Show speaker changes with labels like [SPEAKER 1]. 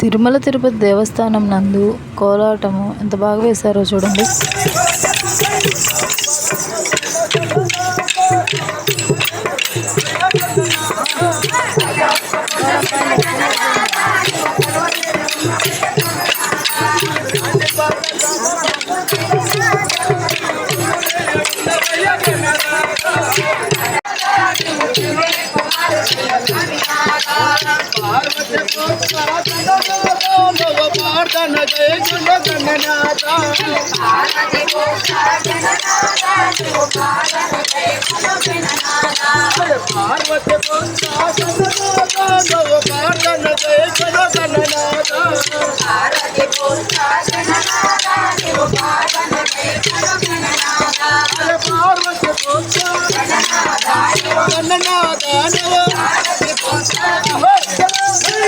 [SPEAKER 1] తిరుమల తిరుపతి దేవస్థానం నందు కోలాటము ఎంత బాగా వేశారో చూడండి.
[SPEAKER 2] गण जय गुण गणनाथा पार्वती पुंसा सननाथा गौकार गण जय गुण गणनाथा
[SPEAKER 3] पार्वती पुंसा सननाथा गौकार गण जय गुण गणनाथा
[SPEAKER 2] पार्वती पुंसा
[SPEAKER 3] सननाथा
[SPEAKER 2] गणनाथा पार्वती पुंसा सननाथा